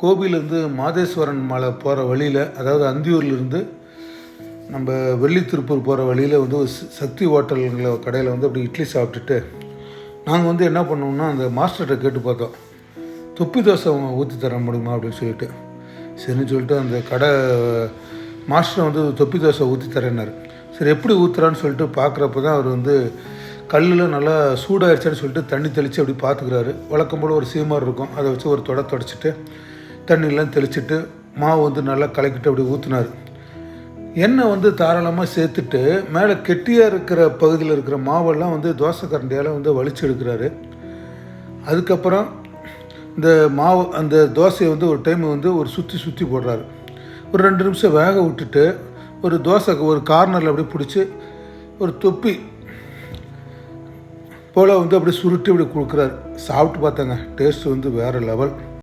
கோபிலேருந்து மாதேஸ்வரன் மலை போகிற வழியில் அதாவது அந்தியூர்லேருந்து நம்ம வெள்ளி திருப்பூர் போகிற வழியில் வந்து சக்தி ஹோட்டலுங்கிற கடையில் வந்து அப்படி இட்லி சாப்பிட்டுட்டு நாங்கள் வந்து என்ன பண்ணோம்னா அந்த மாஸ்டர்கிட்ட கேட்டு பார்த்தோம். தொப்பி தோசை ஊற்றி தர முடியுமா அப்படின்னு சொல்லிட்டு. சரின்னு சொல்லிட்டு அந்த கடை மாஸ்டர் வந்து தொப்பி தோசை ஊற்றி தரேன்னாரு. சரி எப்படி ஊற்றுறான்னு சொல்லிட்டு பார்க்குறப்ப தான் அவர் வந்து கல்லில் நல்லா சூடாகிடுச்சான்னு சொல்லிட்டு தண்ணி தெளித்து அப்படி பார்த்துக்கிறாரு. வழக்கம் போல் ஒரு சீமார் இருக்கும். அதை வச்சு ஒரு தொடை தொடச்சிட்டு தண்ணியெல்லாம் தெளிச்சிட்டு மாவு வந்து நல்லா கலக்கிட்டு அப்படி ஊற்றினார் எண்ணெய் வந்து தாராளமாக சேர்த்துட்டு மேலே கெட்டியாக இருக்கிற பகுதியில் இருக்கிற மாவெல்லாம் வந்து தோசை கரண்டியால் வந்து வலிச்சு எடுக்கிறாரு. அதுக்கப்புறம் இந்த மாவு அந்த தோசையை வந்து ஒரு டைம் வந்து ஒரு சுற்றி சுற்றி போடுறாரு. ஒரு ரெண்டு நிமிஷம் வேக விட்டுட்டு ஒரு தோசை ஒரு கார்னரில் அப்படியே பிடிச்சி ஒரு தொப்பி போல் வந்து அப்படியே சுருட்டி அப்படி கொடுக்குறாரு. சாப்பிட்டு பார்த்தாங்க. டேஸ்ட் வந்து வேறு லெவல்.